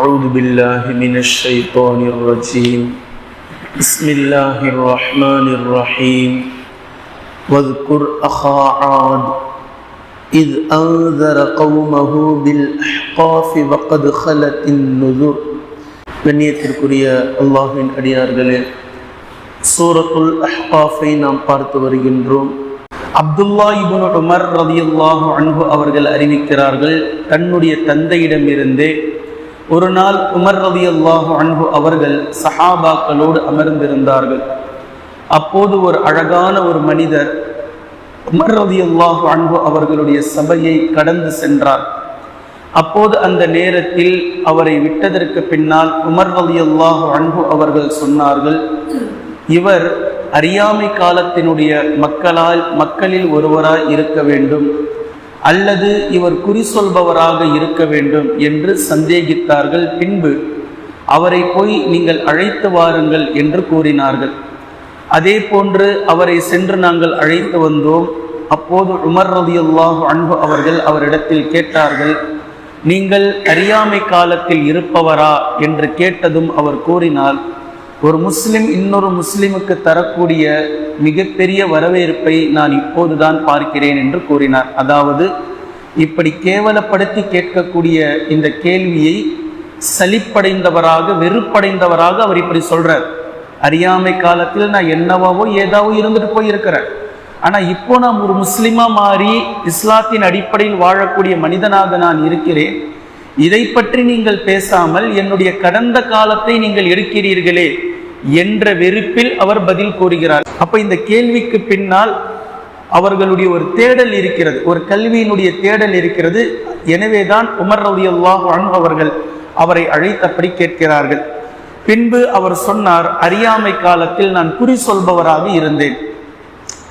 أعوذ بالله من الشيطان الرجيم بسم الله الرحمن الرحيم واذكر أخا عاد إذ أنذر قومه بالأحقاف وقد خلت النذر கண்ணியத்திற்குரிய அல்லாஹின் அடியார்களே சூரத்துல் அஹ்காஃபை நாம் பார்த்து வருகின்றோம் அப்துல்லா இபுன் உமர் ரதியுல்லாஹு அன்ஹு அவர்கள் அறிவிக்கிறார்கள் தன்னுடைய தந்தையிடமிருந்தே ஒரு நாள் உமர் ரதியுல்லாஹு அன்பு அவர்கள் சஹாபாக்களோடு அமர்ந்திருந்தார்கள். அப்போது ஒரு அழகான ஒரு மனிதர் உமர் ரதியுல்லாஹு அன்பு அவர்களுடைய சபையை கடந்து சென்றார். அப்போது அந்த நேரத்தில் அவரை விட்டதற்கு பின்னால் உமர் ரலியல்லாஹு அன்பு அவர்கள் சொன்னார்கள் இவர் அறியாமை காலத்தினுடைய மக்களால் மக்களில் ஒருவராய் இருக்க வேண்டும். அல்லது இவர் குறி சொல்பவராக இருக்க வேண்டும் என்று சந்தேகித்தார்கள். பின்பு அவரை போய் நீங்கள் அழைத்து வாருங்கள் என்று கூறினார்கள். அதே போன்று அவரை சென்று நாங்கள் அழைத்து வந்தோம். அப்போது உமர் ரலியல்லாஹு அன்பு அவர்கள் அவரிடத்தில் கேட்டார்கள் நீங்கள் அறியாமை காலத்தில் இருப்பவரா? என்று கேட்டதும் அவர் கூறினார் ஒரு முஸ்லிம் இன்னொரு முஸ்லிமுக்கு தரக்கூடிய மிகப்பெரிய வரவேற்பை நான் இப்போதுதான் பார்க்கிறேன் என்று கூறினார். அதாவது இப்படி கேவலப்படுத்தி கேட்கக்கூடிய இந்த கேள்வியை சலிப்படைந்தவராக வெறுப்படைந்தவராக அவர் இப்படி சொல்றார். அறியாமை காலத்தில் நான் என்னவாவோ ஏதாவோ இருந்துட்டு போயிருக்கிறேன். ஆனால் இப்போ நான் ஒரு முஸ்லிமா மாறி இஸ்லாத்தின் அடிப்படையில் வாழக்கூடிய மனிதனாக நான் இருக்கிறேன். இதை பற்றி நீங்கள் பேசாமல் என்னுடைய கடந்த காலத்தை நீங்கள் எடுக்கிறீர்களே. என்ற வெறுப்பில் அவர் பதில் கூறுகிறார். அப்ப இந்த கேள்விக்கு பின்னால் அவர்களுடைய ஒரு தேடல் இருக்கிறது. ஒரு கல்வியினுடைய தேடல் இருக்கிறது. எனவேதான் உமர் ரவி அல்லாஹ் அவர்கள் அவரை அழைத்தபடி கேட்கிறார்கள். பின்பு அவர் சொன்னார் அறியாமை காலத்தில் நான் குறி சொல்பவராக இருந்தேன்.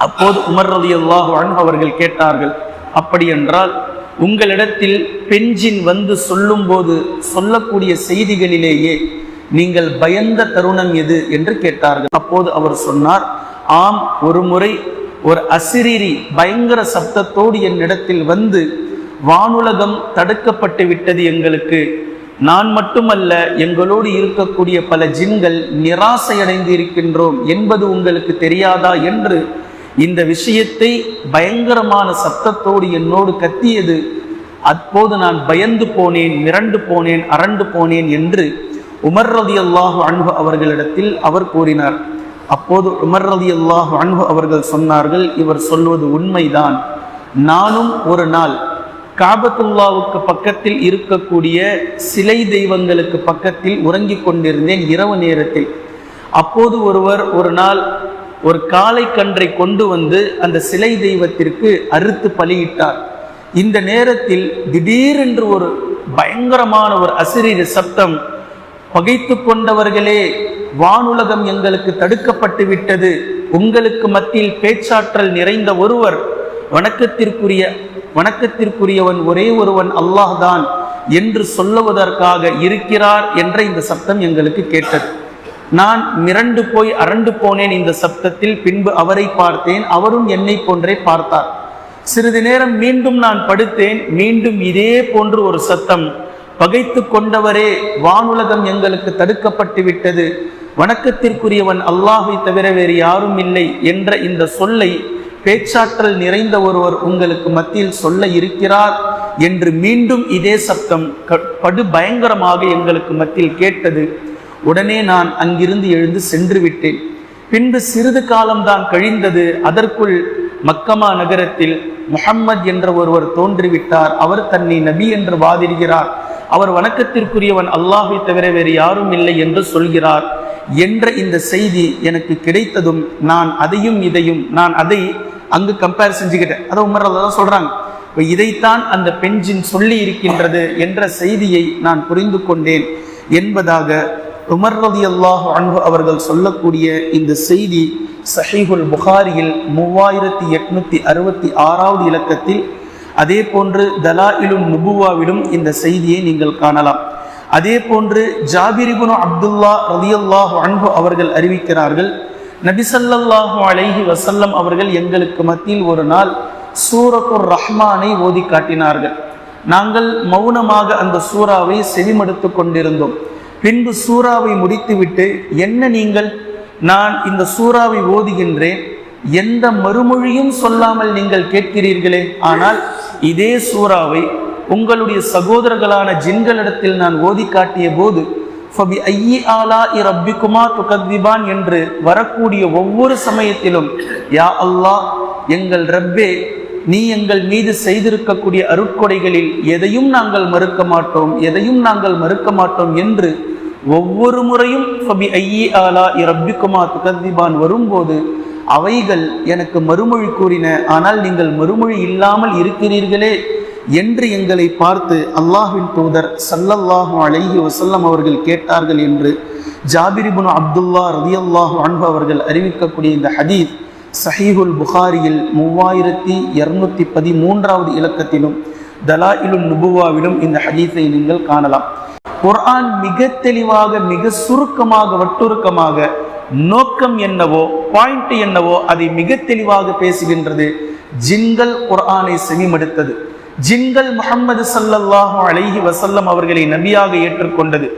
அப்போது உமர் ரவி அல்லாஹு அவர்கள் கேட்டார்கள் அப்படி என்றால் உங்களிடத்தில் பெஞ்சின் வந்து சொல்லும்போது சொல்லக்கூடிய செய்திகளிலேயே நீங்கள் பயந்த தருணம் எது என்று கேட்டார்கள். அப்போது அவர் சொன்னார் ஆம் ஒரு முறை ஒரு அசிரீரி பயங்கர சப்தத்தோடு என்னிடத்தில் வந்து வானுலகம் தடுக்கப்பட்டு விட்டது எங்களுக்கு. நான் மட்டுமல்ல எங்களோடு இருக்கக்கூடிய பல ஜின்கள் நிராசையடைந்து இருக்கின்றோம் என்பது உங்களுக்கு தெரியாதா? என்று இந்த விஷயத்தை பயங்கரமான சத்தத்தோடு என்னோடு கத்தியது அப்போது நான் பயந்து போனேன் மிரண்டு போனேன் அரண்டு போனேன் என்று உமர் ரதி அல்லாஹு அன்பு அவர்களிடத்தில் அவர் கூறினார். அப்போது உமர் ரதி அல்லாஹு அன்பு அவர்கள் சொன்னார்கள் இவர் சொல்வது உண்மைதான். நானும் ஒரு நாள் காபத்துல்லாவுக்கு பக்கத்தில் இருக்கக்கூடிய சிலை தெய்வங்களுக்கு பக்கத்தில் உறங்கிக் கொண்டிருந்தேன் இரவு நேரத்தில். அப்போது ஒருவர் ஒரு நாள் ஒரு காளை கன்றை கொண்டு வந்து அந்த சிலை தெய்வத்திற்கு அறுத்து பலியிட்டார். இந்த நேரத்தில் திடீரென்று ஒரு பயங்கரமான ஒரு அசிரீர சப்தம் பகைத்து கொண்டவர்களே வானுலகம் எங்களுக்கு தடுக்கப்பட்டு விட்டது உங்களுக்கு மத்தியில் பேச்சாற்றல் நிறைந்த ஒருவர் வணக்கத்திற்குரிய வணக்கத்திற்குரியவன் ஒரே ஒருவன் அல்லாஹ் தான் என்று சொல்லுவதற்காக இருக்கிறார் என்ற இந்த சப்தம் எங்களுக்கு கேட்டது. நான் மிரண்டு போய் அரண்டு போனேன் இந்த சப்தத்தில் பின்பு அவரை பார்த்தேன். அவரும் என்னை போன்றே பார்த்தார். சிறிது நேரம் மீண்டும் நான் படுத்தேன். மீண்டும் இதே போன்று ஒரு சத்தம். பகைத்து கொண்டவரே வானுலகம் எங்களுக்கு தடுக்கப்பட்டு விட்டது. வணக்கத்திற்குரியவன் அல்லாஹை தவிர வேறு யாரும் இல்லை என்ற இந்த சொல்லை பேச்சாற்றல் நிறைந்த ஒருவர் உங்களுக்கு மத்தியில் சொல்ல இருக்கிறார் என்று மீண்டும் இதே சப்தம் படு பயங்கரமாக எங்களுக்கு மத்தியில் கேட்டது. உடனே நான் அங்கிருந்து எழுந்து சென்று விட்டேன். பின்பு சிறிது காலம்தான் கழிந்தது. அதற்குள் மக்கமா நகரத்தில் முகம்மது என்ற ஒருவர் தோன்றிவிட்டார். அவர் தன்னை நபி என்று வாதிடுகிறார். அவர் வணக்கத்திற்குரியவன் அல்லாஹை தவிர வேறு யாரும் இல்லை என்று சொல்கிறார். என்ற இந்த செய்தி எனக்கு கிடைத்ததும் நான் அதையும் இதையும் நான் அதை அங்கு கம்பேர் செஞ்சுக்கிட்டேன். அதை உமர் தான் சொல்றாங்க. இப்போ இதைத்தான் அந்த பெஞ்சின் சொல்லி இருக்கின்றது என்ற செய்தியை நான் புரிந்து கொண்டேன். என்பதாக உமர் ரதி அல்லாஹ் அன்பு அவர்கள் சொல்லக்கூடிய இந்த செய்தி சஹீஹுல் புகாரியில் மூவாயிரத்தி எட்நூத்தி அறுபத்தி ஆறாவது இலக்கத்தில் அதே போன்று தலாயிலும் நுபுவாவிலும் இந்த செய்தியை நீங்கள் காணலாம். அதே போன்று ஜாபிரிபுன் அப்துல்லா ரதியல்லாஹு அன்பு அவர்கள் அறிவிக்கிறார்கள் நபிசல்லாஹு அலைஹி வசல்லம் அவர்கள் எங்களுக்கு மத்தியில் ஒரு நாள் சூரத்துர் ரஹ்மானை ஓதி காட்டினார்கள். நாங்கள் மௌனமாக அந்த சூறாவை செவிமடுத்து கொண்டிருந்தோம். பின்பு சூறாவை முடித்துவிட்டு என்ன நீங்கள்? நான் இந்த சூறாவை ஓதுகின்றேன். எந்த மறுமொழியும் சொல்லாமல் நீங்கள் கேட்கிறீர்களே? ஆனால் இதே சூறாவை உங்களுடைய சகோதரர்களான ஜின்களிடத்தில் நான் ஓதி காட்டிய போது ஃபபி ஐயி ஆலா இ ரப்பிக்குமா துகத்விபான் என்று வரக்கூடிய ஒவ்வொரு சமயத்திலும் யா அல்லாஹ் எங்கள் ரப்பே நீ எங்கள் மீது செய்திருக்கக்கூடிய அருட்கொடைகளில் எதையும் நாங்கள் மறுக்க மாட்டோம் எதையும் நாங்கள் மறுக்க மாட்டோம் என்று ஒவ்வொரு முறையும் ஃபபி ஐயி ஆலா இ ரப்பிக்குமா துகத்விபான் வரும்போது அவைகள் எனக்கு மறுமொழி கூறின ஆனால் நீங்கள் மறுமொழி இல்லாமல் இருக்கிறீர்களே என்று எங்களை பார்த்து அல்லாஹின் தூதர் சல்லல்லாஹு அலைஹி வசல்லம் அவர்கள் கேட்டார்கள் என்று ஜாபிரிபுன் அப்துல்லா ரதியல்லாஹு அன்பு அவர்கள் அறிவிக்கக்கூடிய இந்த ஹதீத் சஹீஹுல் புகாரியில் மூவாயிரத்தி இருநூத்தி பதிமூன்றாவது இலக்கத்திலும் தலாயிலுல் நுபுவாவிலும் இந்த ஹதீஸை நீங்கள் காணலாம். குர்ஆன் மிக தெளிவாக மிக சுருக்கமாக வட்டுருக்கமாக நோக்கம் என்னவோ பாயிண்ட் என்னவோ அதை மிக தெளிவாக பேசுகின்றது. ஜின்கள் குர்ஆனை செவிமடுத்தது. ஜின்கள் முகமது சல்லல்லாஹு அலைஹி வசல்லம் அவர்களை நபியாக ஏற்றுக்கொண்டது.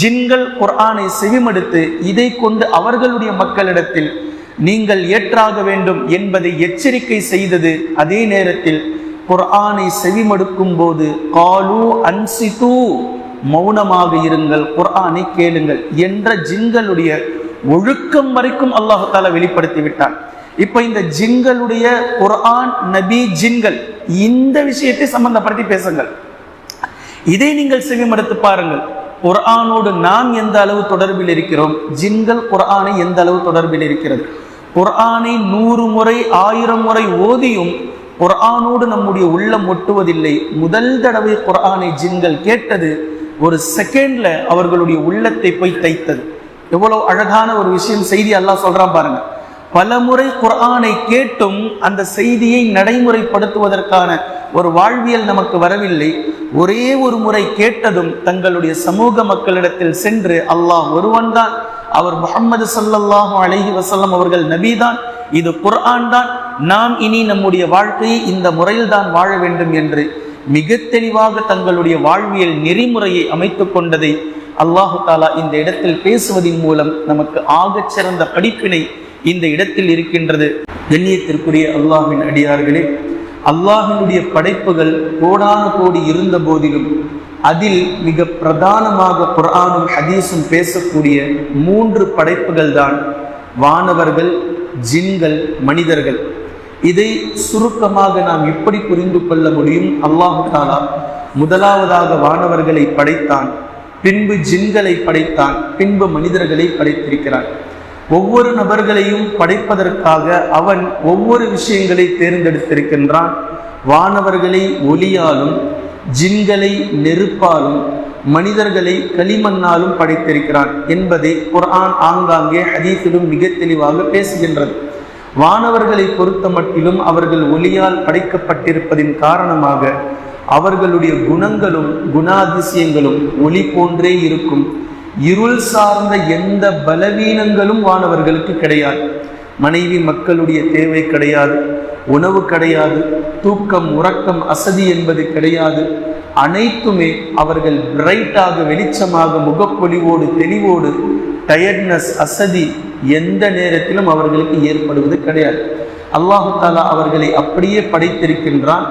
ஜின்கள் குர்ஆனை செவிமடுத்து இதை கொண்டு அவர்களுடைய மக்களிடத்தில் நீங்கள் ஏற்றாக வேண்டும் என்பதை எச்சரிக்கை செய்தது அதே நேரத்தில் குர்ஆனை செவிமடுக்கும் போது காலு அன்சிது மௌனமாக இருங்கள் குர்ஆனை கேளுங்கள் என்ற ஜின்களுடைய ஒழுக்கம் வரைக்கும் அல்லாஹு தாலா வெளிப்படுத்தி விட்டான் இப்ப இந்த ஜின்களுடைய குர்ஆன் நபி ஜின்கள் இந்த விஷயத்தை சம்பந்தப்படுத்தி பேசுங்கள். இதை நீங்கள் செவிமடுத்து பாருங்கள். குர்ஆனோடு நாம் எந்த அளவு தொடர்பில் இருக்கிறோம்? ஜின்கள் குர்ஆனை எந்த அளவு தொடர்பில் இருக்கிறது? குர்ஆனை நூறு முறை ஆயிரம் முறை ஓதியும் குர்ஆனோடு நம்முடைய உள்ளம் ஒட்டுவதில்லை. முதல் தடவை குர்ஆனை ஜின்கள் கேட்டது ஒரு செகண்ட்ல அவர்களுடைய உள்ளத்தை போய் தைத்தது. எவ்வளவு அழகான ஒரு விஷயம் செய்தி அல்லாஹ் சொல்றான் பாருங்க. பல முறை குர்ஆனை கேட்டும் அந்த செய்தியை நடைமுறைப்படுத்துவதற்கான ஒரு வாழ்வியல் நமக்கு வரவில்லை. ஒரே ஒரு முறை கேட்டதும் தங்களுடைய சமூக மக்களிடத்தில் சென்று அல்லாஹ் ஒருவன்தான். அவர் முகமது சல்லல்லாஹு அலஹி வசல்லம் அவர்கள் நபிதான். இது குர்ஆன் தான். நாம் இனி நம்முடைய வாழ்க்கையை இந்த முறையில் தான் வாழ வேண்டும் என்று மிக தெளிவாக தங்களுடைய வாழ்வியல் நெறிமுறையை அமைத்து கொண்டதை அல்லாஹு தாலா இந்த இடத்தில் பேசுவதன் மூலம் நமக்கு ஆகச் சிறந்த படிப்பினை இந்த இடத்தில் இருக்கின்றது. கண்ணியத்திற்குரிய அல்லாஹின் அடியார்களே அல்லாஹினுடைய படைப்புகள் கோடான கோடி இருந்த போதிலும் அதில் மிக பிரதானமாக குரானும் ஹதீஸும் பேசக்கூடிய மூன்று படைப்புகள் தான் வானவர்கள் ஜின்கள் மனிதர்கள். இதை சுருக்கமாக நாம் எப்படி புரிந்து கொள்ள முடியும்? அல்லாஹு தாலா முதலாவதாக வானவர்களை படைத்தான். பின்பு ஜின்களை படைத்தான் பின்பு மனிதர்களை படைத்திருக்கிறான். ஒவ்வொரு நபர்களையும் படைப்பதற்காக அவன் ஒவ்வொரு விஷயங்களை தேர்ந்தெடுத்திருக்கின்றான். வானவர்களை ஒளியாலும் ஜின்களை நெருப்பாலும் மனிதர்களை களிமண்ணாலும் படைத்திருக்கிறான் என்பதை குர்ஆன் ஆங்காங்கே ஹதீஸிலும் மிக தெளிவாக பேசுகின்றது. வானவர்களை பொறுத்த மட்டிலும் அவர்கள் ஒளியால் படைக்கப்பட்டிருப்பதின் காரணமாக அவர்களுடைய குணங்களும் குணாதிசயங்களும் ஒளி போன்றே இருக்கும். இருள் சார்ந்த எந்த பலவீனங்களும் வானவர்களுக்கு கிடையாது. மனைவி மக்களுடைய தேவை கிடையாது. உணவு கிடையாது. தூக்கம் உறக்கம் அசதி என்பது கிடையாது. அனைத்துமே அவர்கள் பிரைட்டாக வெளிச்சமாக முகப்பொலிவோடு தெளிவோடு டயர்ட்னஸ் அசதி எந்த நேரத்திலும் அவர்களுக்கு ஏற்படுவது கிடையாது. அல்லாஹு தாலா அவர்களை அப்படியே படைத்திருக்கின்றான்.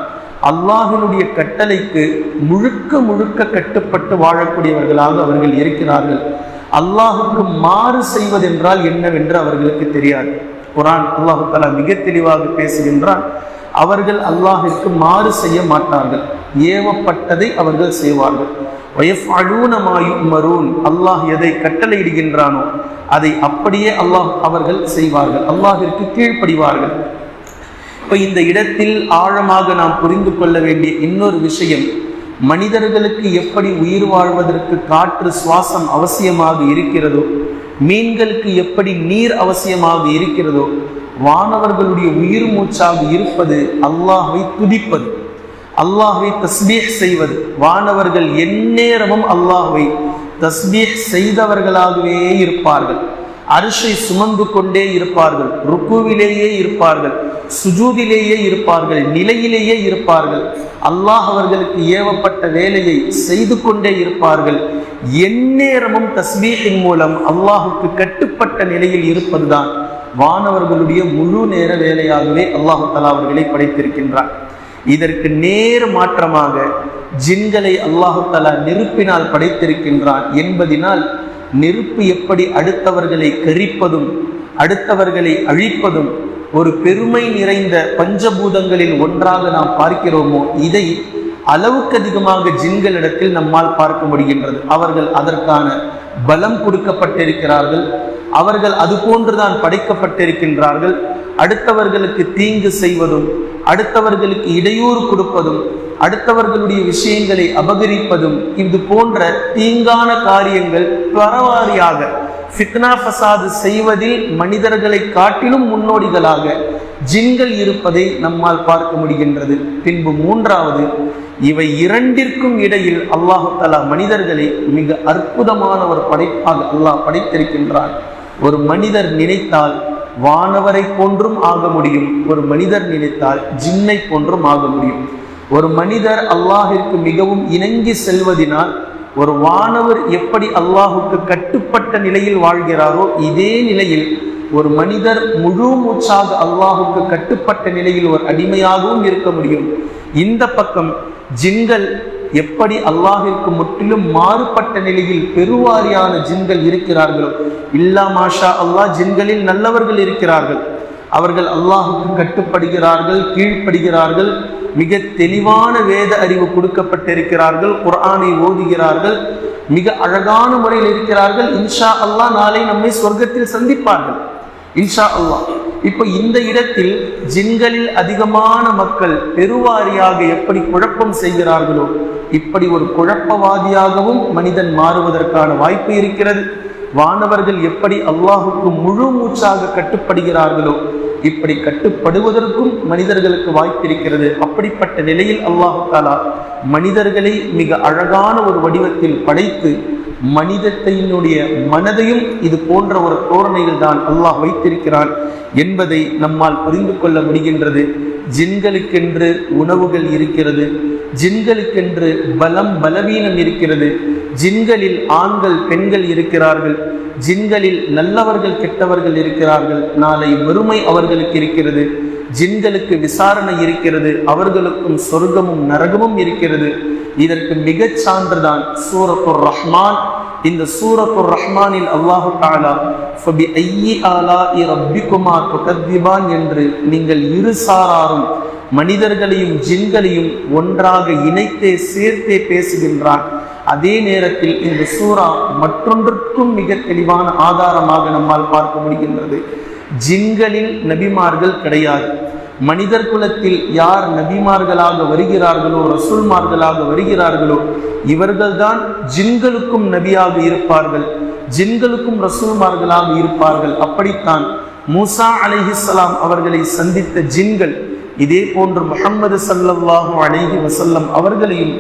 அல்லாஹினுடைய கட்டளைக்கு முழுக்க முழுக்க கட்டுப்பட்டு வாழக்கூடியவர்களாக அவர்கள் இருக்கிறார்கள். அல்லாஹுக்கு மாறு செய்வதென்றால் என்னவென்று அவர்களுக்கு தெரியாது. குரான் அல்லாஹு தலா மிக தெளிவாக பேசுகின்றான். அவர்கள் அல்லாஹிற்கு மாறு செய்ய மாட்டார்கள். ஏவப்பட்டதை அவர்கள் செய்வார்கள். மரூன் அல்லாஹ் எதை கட்டளையிடுகின்றானோ அதை அப்படியே அல்லாஹ் அவர்கள் செய்வார்கள். அல்லாஹிற்கு கீழ்ப்படிவார்கள். இப்போ இந்த இடத்தில் ஆழமாக நாம் புரிந்து கொள்ள வேண்டிய இன்னொரு விஷயம் மனிதர்களுக்கு எப்படி உயிர் வாழ்வதற்கு காற்று சுவாசம் அவசியமாக இருக்கிறதோ மீன்களுக்கு எப்படி நீர் அவசியமாக இருக்கிறதோ வானவர்களுடைய உயிர் மூச்சாக இருப்பது அல்லாஹை துதிப்பது அல்லாஹை தஸ்பீஹ் செய்வது வானவர்கள் எந்நேரமும் அல்லாஹை தஸ்பீஹ் செய்தவர்களாகவே இருப்பார்கள். அரிசை சுமந்து கொண்டே இருப்பார்கள் ருக்குவிலேயே இருப்பார்கள் சுஜூதிலேயே இருப்பார்கள் நிலையிலேயே இருப்பார்கள். அல்லாஹ் அவர்களுக்கு ஏவப்பட்ட வேலையை செய்து கொண்டே இருப்பார்கள். எந்நேரமும் தஸ்மீகின் மூலம் அல்லாஹுக்கு கட்டுப்பட்ட நிலையில் இருப்பதுதான் வானவர்களுடைய முழு நேர வேலையாகவே அல்லாஹு தலா அவர்களை படைத்திருக்கின்றார் இதற்கு நேர் மாற்றமாக ஜின்களை அல்லாஹு தலா நெருப்பினால் படைத்திருக்கின்றான் என்பதினால் நெருப்பு எப்படி அடுத்தவர்களை கரிப்பதும் அடுத்தவர்களை அழிப்பதும் ஒரு பெருமை நிறைந்த பஞ்சபூதங்களில் ஒன்றாக நாம் பார்க்கிறோமோ இதை அளவுக்கு அதிகமாக ஜின்களிடத்தில் நம்மால் பார்க்க முடிகின்றது. அவர்கள் அதற்கான பலம் கொடுக்கப்பட்டிருக்கிறார்கள். அவர்கள் அது போன்றுதான் படைக்கப்பட்டிருக்கின்றார்கள். அடுத்தவர்களுக்கு தீங்கு செய்வதும் அடுத்தவர்களுக்கு இடையூறு கொடுப்பதும் அடுத்தவர்களுடைய விஷயங்களை அபகரிப்பதும் இது போன்ற தீங்கான காரியங்கள் பரவாரியாக ஃபித்னா ஃபசாது செய்வதில் மனிதர்களை காட்டிலும் முன்னோடிகளாக ஜின்கள் இருப்பதை நம்மால் பார்க்க முடிகின்றது. பின்பு மூன்றாவது இவை இரண்டிற்கும் இடையில் அல்லாஹு தலா மனிதர்களை மிக அற்புதமான ஒரு படைப்பாக அல்லாஹ் படைத்திருக்கின்றார் ஒரு மனிதர் நினைத்தால் வானவரை போன்றும் ஆக முடியும். ஒரு மனிதர் நினைத்தால் ஜின்னை போன்றும் ஆக முடியும். ஒரு மனிதர் அல்லாஹிற்கு மிகவும் இணங்கி செல்வதினால் ஒரு வானவர் எப்படி அல்லாஹுக்கு கட்டுப்பட்ட நிலையில் வாழ்கிறாரோ இதே நிலையில் ஒரு மனிதர் முழு மூச்சாக அல்லாஹுக்கு கட்டுப்பட்ட நிலையில் ஒரு அடிமையாகவும் இருக்க முடியும். இந்த பக்கம் ஜின்கள் எப்படி அல்லாஹிற்கு முற்றிலும் மாறுபட்ட நிலையில் பெருவாரியான ஜின்கள் இருக்கிறார்களோ இல்லா மாஷா அல்லாஹ் ஜின்களில் நல்லவர்கள் இருக்கிறார்கள். அவர்கள் அல்லாஹுக்கு கட்டுப்படுகிறார்கள் கீழ்ப்படுகிறார்கள். மிக தெளிவான வேத அறிவு கொடுக்கப்பட்டிருக்கிறார்கள் குரானை ஓதுகிறார்கள் மிக அழகான முறையில் இருக்கிறார்கள். இன்ஷா அல்லாஹ் நாளை நம்மை சொர்க்கத்தில் சந்திப்பார்கள். இன்ஷா அல்லாஹ். இப்போ இந்த இடத்தில் ஜின்களில் அதிகமான மக்கள் பெருவாரியாக எப்படி குழப்பம் செய்கிறார்களோ இப்படி ஒரு குழப்பவாதியாகவும் மனிதன் மாறுவதற்கான வாய்ப்பு இருக்கிறது. வானவர்கள் எப்படி அல்லாஹுக்கு முழு மூச்சாக கட்டுப்படுகிறார்களோ இப்படி கட்டுப்படுவதற்கும் மனிதர்களுக்கு வாய்ப்பிருக்கிறது. அப்படிப்பட்ட நிலையில் அல்லாஹு தாலா மனிதர்களை மிக அழகான ஒரு வடிவத்தில் படைத்து மனிதத்தினுடைய மனதையும் இது போன்ற ஒரு தோரணையில் தான் அல்லாஹ் வைத்திருக்கிறான் என்பதை நம்மால் புரிந்து கொள்ள முடிகின்றது. ஜின்களுக்கென்று உணவுகள் இருக்கிறது. ஜின்களுக்கென்று பலம் பலவீனம் இருக்கிறது. ஜின்களில் ஆண்கள் பெண்கள் இருக்கிறார்கள். ஜின்களில் நல்லவர்கள் கெட்டவர்கள் இருக்கிறார்கள். நாளை வறுமை அவர்களுக்கு இருக்கிறது. ஜின்களுக்கு விசாரணை இருக்கிறது. அவர்களுக்கும் சொர்க்கமும் நரகமும் இருக்கிறது. இதற்கு மிகச் சான்றுதான் சூரத்துர் ரஹ்மான். இந்த சூரத்துர் ரஹ்மானில் அல்லாஹு தாலா ஃபபி ஐயி ஆலா இ ரப்பிக்குமா துகத்திபான் என்று நீங்கள் இரு சாராரும் மனிதர்களையும் ஜின்களையும் ஒன்றாக இணைத்தே சேர்த்தே பேசுகின்றான். அதே நேரத்தில் இந்த சூரா மற்றொன்றுக்கும் மிக தெளிவான ஆதாரமாக நம்மால் பார்க்க முடிகின்றது. ஜின்களில் நபிமார்கள் கிடையாது. மனிதர் குலத்தில் யார் நபிமார்களாக வருகிறார்களோ ரசூல்மார்களாக வருகிறார்களோ இவர்கள்தான் ஜின்களுக்கும் நபியாக இருப்பார்கள். ஜின்களுக்கும் ரசூல்மார்களாக இருப்பார்கள். அப்படித்தான் மூசா அலிஹிஸ்லாம் அவர்களை சந்தித்த ஜின்கள் இதே போன்று முகம்மது சல்லல்லாஹு அலேஹி வசல்லம் அவர்களையும்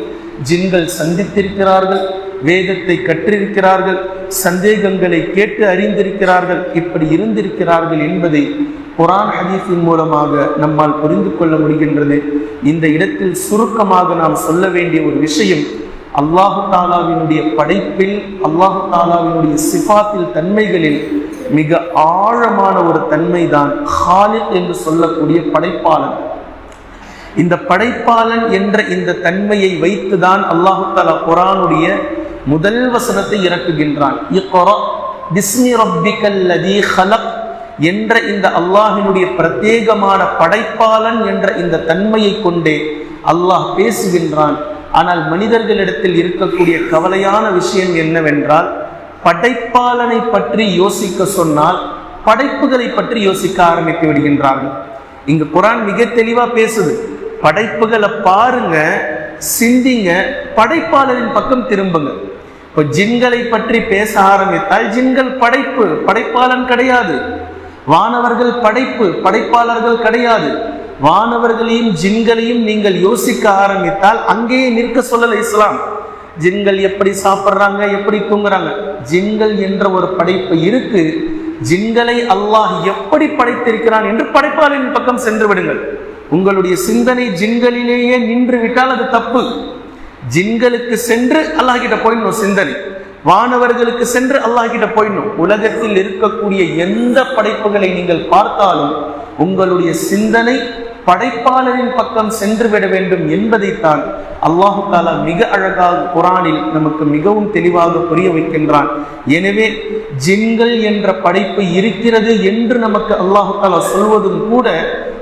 ஜின்கள் சந்தித்திருக்கிறார்கள் வேதத்தை கற்றிருக்கிறார்கள் சந்தேகங்களை கேட்டு அறிந்திருக்கிறார்கள் இப்படி இருந்திருக்கிறார்கள் என்பதை குரான் ஹதீஸின் மூலமாக நம்மால் புரிந்து கொள்ள முடிகின்றது. இந்த இடத்தில் சுருக்கமாக நாம் சொல்ல வேண்டிய ஒரு விஷயம் அல்லாஹு தாலாவினுடைய படைப்பில் அல்லாஹு தாலாவினுடைய சிஃபாத்தில் தன்மைகளில் மிக ஆழமான ஒரு தன்மை தான் ஹாலித் என்று சொல்லக்கூடிய படைப்பாளன். இந்த படைப்பாளன் என்ற இந்த தன்மையை வைத்துதான் அல்லாஹு தலா குரானுடைய முதல் வசனத்தை இறக்குகின்றான். என்ற இந்த அல்லாஹினுடைய பிரத்யேகமான படைப்பாளன் என்ற இந்த தன்மையை கொண்டே அல்லாஹ் பேசுகின்றான். ஆனால் மனிதர்களிடத்தில் இருக்கக்கூடிய கவலையான விஷயம் என்னவென்றால் படைப்பாளனை பற்றி யோசிக்க சொன்னால் படைப்புகளை பற்றி யோசிக்க ஆரம்பித்து விடுகின்றார்கள். இங்கு குரான் மிக தெளிவா பேசுது. படைப்புகளை பாருங்க சிந்திங்க படைப்பாளரின் பக்கம் திரும்புங்க. இப்போ ஜின்களை பற்றி பேச ஆரம்பித்தால் ஜின்கள் படைப்பு படைப்பாளன் கிடையாது. வானவர்கள் படைப்பு படைப்பாளர்கள் கிடையாது. வானவர்களையும் ஜின்களையும் நீங்கள் யோசிக்க ஆரம்பித்தால் அங்கேயே நிற்க சொல்லல இஸ்லாம். ஜின்கள் எப்படி சாப்பிட்றாங்க எப்படி தூங்குறாங்க? ஜின்கள் என்ற ஒரு படைப்பு இருக்கு. ஜின்களை அல்லாஹ் எப்படி படைத்திருக்கிறான் என்று படைப்பாளின் பக்கம் சென்று விடுங்கள். உங்களுடைய சிந்தனை ஜின்களிலேயே நின்று விட்டால் அது தப்பு. ஜின்களுக்கு சென்று அல்லாஹ்கிட்ட போயிடணும் சிந்தனை. வானவர்களுக்கு சென்று அல்லாஹ்கிட்ட போயிடணும். உலகத்தில் இருக்கக்கூடிய எந்த படைப்புகளை நீங்கள் பார்த்தாலும் உங்களுடைய சிந்தனை படைப்பாளரின் பக்கம் சென்று விட வேண்டும் என்பதைத்தான் அல்லாஹு தாலா மிக அழகாக குரானில் நமக்கு மிகவும் தெளிவாக புரிய வைக்கின்றான். எனவே ஜின்கள் என்ற படைப்பு இருக்கிறது என்று நமக்கு அல்லாஹு தாலா சொல்வதும் கூட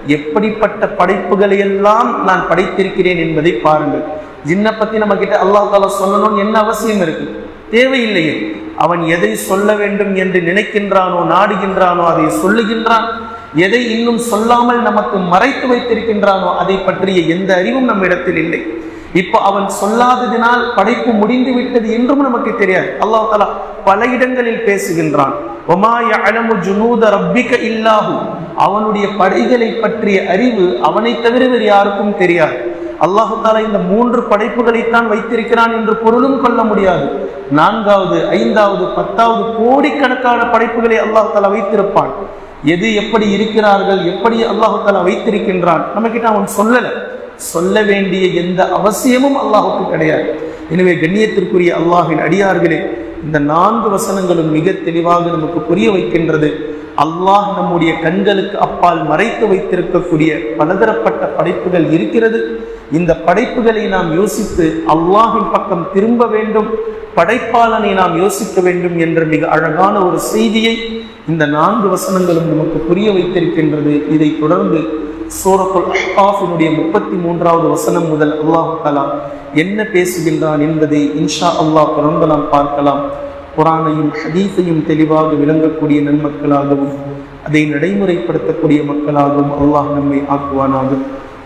எப்படிப்பட்ட படைப்புகளை எல்லாம் நான் படைத்திருக்கிறேன் என்பதை பாருங்கள். ஜின்ன பத்தி நம்ம கிட்ட அல்லாஹ் தாலா சொல்லணும்னு என்ன அவசியம் இருக்கு? தேவையில்லையே. அவன் எதை சொல்ல வேண்டும் என்று நினைக்கின்றானோ நாடுகின்றானோ அதை சொல்லுகின்றான். எதை இன்னும் சொல்லாமல் நமக்கு மறைத்து வைத்திருக்கின்றானோ அதை பற்றிய எந்த அறிவும் நம்ம இடத்தில் இல்லை. இப்போ அவன் சொல்லாததினால் படைப்பு முடிந்து விட்டது என்றும் நமக்கு தெரியாது. அல்லாஹ் தாலா பல இடங்களில் பேசுகின்றான். அவனுடைய படைகளை பற்றிய அறிவு அவனை தவிர வேறு யாருக்கும் தெரியாது. அல்லாஹு தாலா இந்த மூன்று படைப்புகளைத்தான் வைத்திருக்கிறான் என்று பொருளும் கொள்ள முடியாது. நான்காவது ஐந்தாவது பத்தாவது கோடிக்கணக்கான படைப்புகளை அல்லாஹு தாலா வைத்திருப்பான். எது எப்படி இருக்கிறார்கள் எப்படி அல்லாஹு தாலா வைத்திருக்கின்றான் நம்ம கிட்ட அவன் சொல்லலை. சொல்ல வேண்டிய எந்த அவசியமும் அல்லாஹுக்கு கிடையாது. எனவே கண்ணியத்திற்குரிய அல்லாஹின் அடியார்களே இந்த நான்கு வசனங்களும் மிக தெளிவாக நமக்கு புரிய வைக்கின்றது. அல்லாஹ் நம்முடைய கண்களுக்கு அப்பால் மறைத்து வைத்திருக்கக்கூடிய பலதரப்பட்ட படைப்புகள் இருக்கிறது. இந்த படைப்புகளை நாம் யோசித்து அல்லாஹின் பக்கம் திரும்ப வேண்டும் படைப்பாளனை நாம் யோசிக்க வேண்டும் என்ற மிக அழகான ஒரு செய்தியை இந்த நான்கு வசனங்களும் நமக்கு புரிய வைத்திருக்கின்றது. இதை தொடர்ந்து சூரத்துல் அஹ்காஃபினுடைய முப்பத்தி மூன்றாவது வசனம் முதல் அல்லாஹு தலா என்ன பேசுகின்றான் என்பதை இன்ஷா அல்லாஹ் தொடர்ந்து நாம் பார்க்கலாம் குரானையும் ஹதீஸையும் தெளிவாக விளங்கக்கூடிய நன்மக்களாகவும் அதை நடைமுறைப்படுத்தக்கூடிய மக்களாகவும் அல்லாஹ் நம்மை ஆக்குவானாக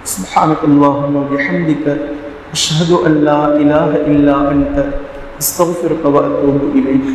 سبحانك اللهم وبحمدك أشهد أن لا إله إلا أنت أستغفرك وأتوب إليك